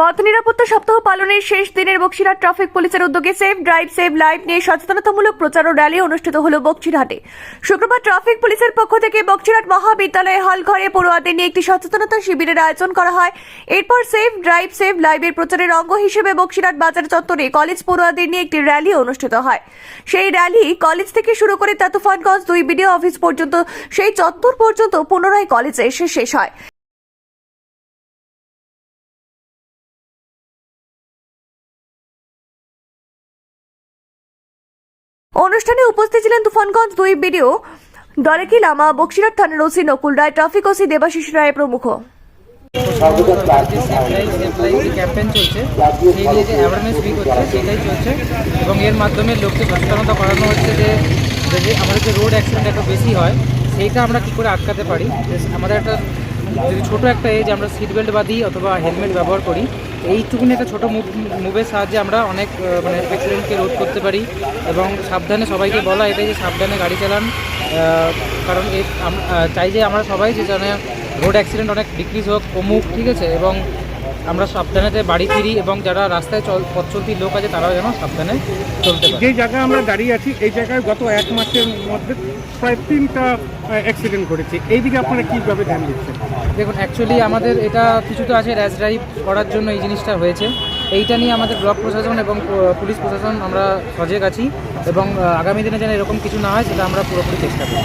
পথ নিরাপত্তা সপ্তাহ পালনের শেষ দিনের বক্সিরহাট ট্রাফিক পুলিশের উদ্যোগে সেফ, ড্রাইভ, সেভ লাইফ নিয়ে সচেতনতামূলক প্রচার ও র্যালি অনুষ্ঠিত হল বক্সিরহাটে। শুক্রবার ট্রাফিক পুলিশের পক্ষ থেকে বক্সিরহাট মহাবিদ্যালয়ে হল ঘরে পড়ুয়াদের নিয়ে একটি সচেতনতা শিবিরের আয়োজন করা হয়। এরপর সেফ, ড্রাইভ, সেভ লাইভের প্রচারের অঙ্গ হিসেবে বক্সিরহাট বাজার চত্বরে কলেজ পড়ুয়াদের নিয়ে একটি র্যালি অনুষ্ঠিত হয়। সেই র্যালি কলেজ থেকে শুরু করে তাতুফানগঞ্জ দুই বিডিও অফিস পর্যন্ত, সেই চত্বর পর্যন্ত পুনরায় কলেজে এসে শেষ হয়। অনুষ্ঠানে উপস্থিত ছিলেন তুফানগঞ্জ দুই বিডিও দলেকি লামা বক্সিরহাট থানার OC Nakul Roy traffic OC Debashish Roy প্রমুখ। যে ক্যাম্পেইন চলছে। সেই নিয়ে যে অ্যাওয়ারনেস উইক হচ্ছে। সেটাই চলছে। এবং এর মাধ্যমে লোককে সচেতনতা করানো হচ্ছে যে যে আমাদের যে রোড অ্যাক্সিডেন্ট একটা বেশি হয় সেইটা আমরা কী করে আটকাতে পারি? আমাদের একটা যদি ছোটো একটা এজ আমরা সিট বেল্ট বাঁধি অথবা হেলমেট ব্যবহার করি, এইটুকুনি একটা ছোটো মুভ মুভের সাহায্যে আমরা অনেক মানে অ্যাক্সিডেন্টকে রোধ করতে পারি এবং সাবধানে সবাইকে বলা এটাই যে সাবধানে গাড়ি চালান। কারণ চাই যে আমরা সবাই যে যেন রোড অ্যাক্সিডেন্ট অনেক ডিক্রিজ হোক, কমুক, ঠিক আছে? এবং আমরা সাবধানে যে বাড়ি ফিরি এবং যারা রাস্তায় চল পথ চলতি লোক আছে তারাও যেন সাবধানে চলতে পারে। যে জায়গায় আমরা দাঁড়িয়ে আছি এই জায়গায় গত এক মাসের মধ্যে প্রায় তিনটা অ্যাক্সিডেন্ট ঘটেছে। এই দিকে আপনারা কীভাবে ধ্যান দিচ্ছেন? দেখুন অ্যাকচুয়ালি আমাদের এটা কিছুটা আছে র্যাশ ড্রাইভ করার জন্য এই জিনিসটা হয়েছে। এইটা নিয়ে আমাদের ব্লক প্রশাসন এবং পুলিশ প্রশাসন আমরা সজাগ আছি এবং আগামী দিনে যেন এরকম কিছু না হয় সেটা আমরা পুরোপুরি চেষ্টা করি